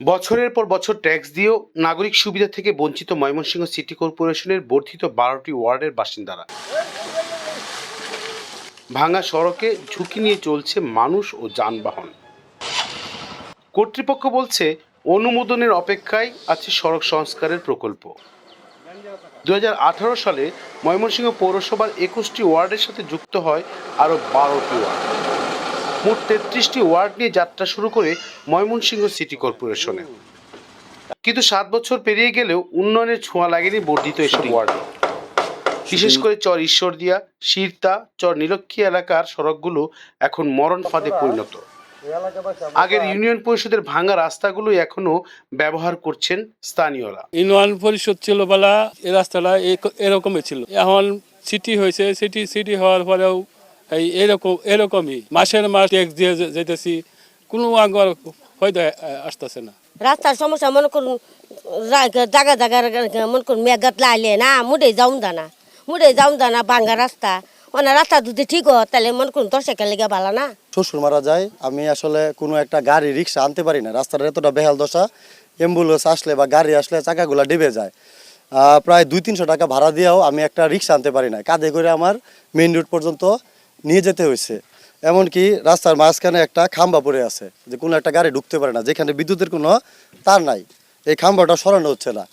বছরের পর বছর ট্যাক্স দিয়েও নাগরিক সুবিধা থেকে বঞ্চিত ময়মনসিংহ সিটি কর্পোরেশনের বর্ধিত বারোটি ওয়ার্ডের বাসিন্দারা। ভাঙা সড়কে ঝুঁকি নিয়ে চলছে মানুষ ও যানবাহন। কর্তৃপক্ষ বলছে, অনুমোদনের অপেক্ষায় আছে সড়ক সংস্কারের প্রকল্প। দু হাজার আঠারো সালে ময়মনসিংহ পৌরসভার একুশটি ওয়ার্ডের সাথে যুক্ত হয় আরও বারোটি ওয়ার্ড। মোট তেত্রিশটি ওয়ার্ড নিয়ে যাত্রা শুরু করে ময়মনসিংহ সিটি কর্পোরেশনে। কিন্তু সাত বছর পেরিয়ে গেলেও উন্নয়নের ছোঁয়া লাগেনি বর্ধিত এসব ওয়ার্ডে। বিশেষ করে চর ঈশ্বরদিয়া শিরতা চর নীলক্ষী এলাকার সড়কগুলো এখন মরণ ফাঁদে পরিণত। আগের ইউনিয়ন পরিষদের ভাঙা রাস্তাগুলো এখনও ব্যবহার করছেন স্থানীয়রা। ইউনিয়ন পরিষদ ছিল বলা এই রাস্তাটা এরকমই ছিল। এখন সিটি হয়েছে সিটি সিটি হওয়ার পরেও এই এরকম এরকমই। মাসের মাস ট্যাক্স দিয়ে যেতেছি কোনো আগর হয়তো আসতেছে না। রাস্তার সমস্যা মনে করুন জাগা জাগা মনে করুন মেঘাত লাইলে না মুডে যাউন দানা। মুডে যাউন দানা ভাঙ্গা রাস্তা। মানে রাস্তা যদি ঠিক হয় তাহলে মনে করুন দশ একা লেগে ভালো না? শ্বশুর মারা যায় আমি আসলে কোনো একটা গাড়ি রিক্সা আনতে পারি না। রাস্তার এতটা বেহাল দশা অ্যাম্বুলেন্স আসলে বা গাড়ি আসলে চাকাগুলো ডেবে যায়। প্রায় দুই তিনশো টাকা ভাড়া দিয়েও আমি একটা রিক্সা আনতে পারি না কাঁধে করে আমার মেইন রোড পর্যন্ত নিয়ে যেতে হয়েছে। এমনকি রাস্তার মাঝখানে একটা খাম্বা পড়ে আছে যে কোনো একটা গাড়ি ঢুকতে পারে না যেখানে বিদ্যুতের কোনো তার নাই। এই খাম্বাটা সরানো হচ্ছে না।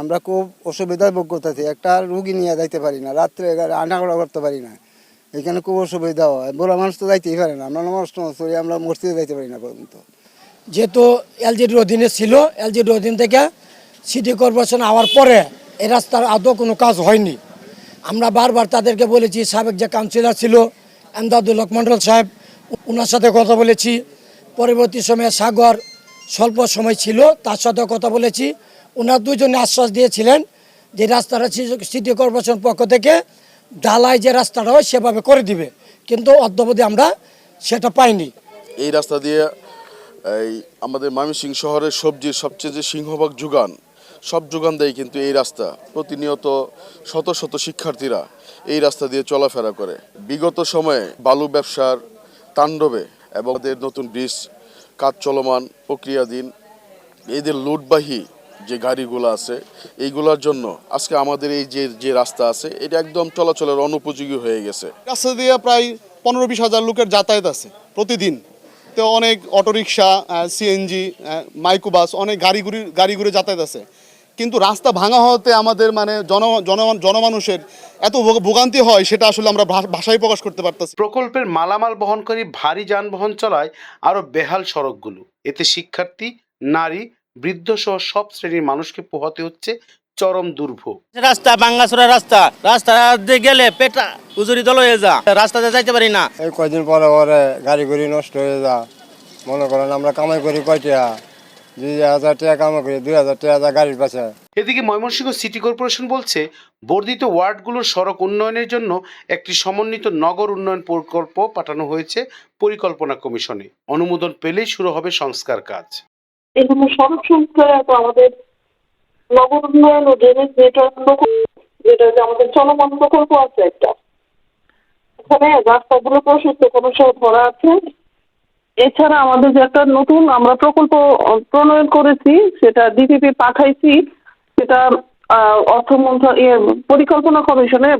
আমরা খুব অসুবিধায় ভোগ করতেছি একটা রুগী নিয়ে যাইতে পারি না রাত্রে আনাগোড়া করতে পারি না। এখানে খুব অসুবিধা হয়। বুড়া মানুষ তো যাইতেই পারে না। আমরা মানুষ সরি আমরা মসজিদে যাইতে পারি না পর্যন্ত। যেহেতু এলজিডির অধীনে ছিল এলজিডির অধীন থেকে সিটি কর্পোরেশন আওয়ার পরে এই রাস্তার আদৌ কোনো কাজ হয়নি। আমরা বারবার তাদেরকে বলেছি সাবেক যে কাউন্সিলর ছিল এমদাদুল হক মন্ডল সাহেব ওনার সাথে কথা বলেছি। পরবর্তী সময়ে সাগর স্বল্প সময় ছিল, তার সাথে কথা বলেছি। ওনার দুজনে আশ্বাস দিয়েছিলেন যে রাস্তাটা সিটি কর্পোরেশন পক্ষ থেকে ঢালাই যে রাস্তাটা হয় সেভাবে করে দিবে। কিন্তু অদ্যবধি আমরা সেটা পাইনি। এই রাস্তা দিয়ে এই আমাদের ময়মনসিংহ শহরের সবজির সবচেয়ে যে সিংহভাগ যোগান সব যোগান দেয় কিন্তু এই রাস্তা। প্রতিনিয়ত শত শত শিক্ষার্থীরা এই রাস্তা দিয়ে চলাফেরা করে। বিগত সময়ে বালু ব্যবসার তাণ্ডবে এবং আমাদের নতুন ব্রিজ, কাজ চলমান প্রক্রিয়াধীন, এদের লুটবাহী যে গাড়িগুলো আছে, এইগুলোর জন্য আজকে আমাদের এই যে যে রাস্তা আছে, এটা একদম চলাচলের অনুপযোগী হয়ে গেছে। রাস্তা দিয়ে প্রায় পনেরো বিশ হাজার লোকের যাতায়াত আছে প্রতিদিন। তো অনেক অটোরিকশা সিএনজি মাইক্রোবাস, অনেক গুড়ি গাড়ি ঘুরে যাতায়াত আছে। কিন্তু রাস্তা ভাঙা হওয়াতে আমাদের মানে জন জন- জনমানুষের এত ভোগ- ভোগান্তি হয় সেটা আসলে আমরা ভাষায় প্রকাশ করতে পারতেছি। না। প্রকল্পের মালামাল বহনকারী ভারী যানবাহন চলায় আরও বেহাল সড়কগুলো। এতে শিক্ষার্থী নারী বৃদ্ধ সহ সব শ্রেণির মানুষকে পোহাতে হচ্ছে চরম দুর্ভোগ। রাস্তা বাঙ্গাসুরা রাস্তা। রাস্তা দিয়ে গেলে পেটা উজুরি দল হয়ে যা। রাস্তাতে যাইতে পারি না। এই কয়দিন পরে পরে গাড়ি গুড়ি নষ্ট হয়ে যা। মনে করেন আমরা কামাই করি কয়টা? দুই হাজার টাকা কামাই করি দুই হাজার টাকা গাড়ির পাশে এদিকে ময়মনসিংহ সিটি কর্পোরেশন বলছে বর্ধিত ওয়ার্ডগুলোর সড়ক উন্নয়নের জন্য একটি সমন্বিত নগর উন্নয়ন প্রকল্প পাঠানো হয়েছে পরিকল্পনা কমিশনে। অনুমোদন পেলেই শুরু হবে সংস্কার কাজ। এখানে সড়ক সংস্কারে তো আমাদের নগর উন্নয়ন ও ড্রেনেজ নেটওয়ার্ক প্রকল্প যেটা আমাদের চলমান প্রকল্প আছে একটা। এখানে রাস্তাগুলো প্রশস্ত কোনো সব ধরা আছে। এছাড়া আমাদের যে একটা নতুন আমরা প্রকল্প প্রণয়ন করেছি সেটা ডিপিপি পাঠাইছি সেটা অর্থ মন্ত্রণ ইয়ে, পরিকল্পনা কমিশনে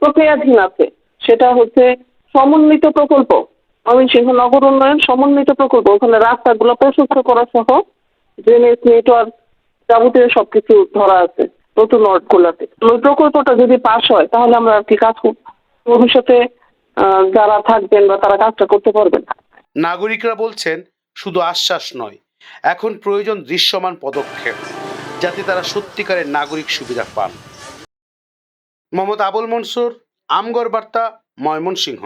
প্রক্রিয়াধীন আছে। সেটা হচ্ছে সমন্বিত প্রকল্প ময়মনসিংহ নগর উন্নয়ন সমন্বিত প্রকল্প। ওখানে রাস্তাগুলো প্রশস্ত করা সহ ড্রেনেজ নেটওয়ার্ক যাবতীয় সবকিছু ধরা আছে নতুন ওই প্রকল্পটা যদি পাশ হয় তাহলে আমরা আর কি কাজ। ভবিষ্যতে যারা থাকবেন বা তারা কাজটা করতে পারবেন। নাগরিকরা বলছেন, শুধু আশ্বাস নয়, এখন প্রয়োজন দৃশ্যমান পদক্ষেপ, যাতে তারা সত্যিকারের নাগরিক সুবিধা পান। মোহাম্মদ আবুল মনসুর আমগর বার্তা, ময়মনসিংহ।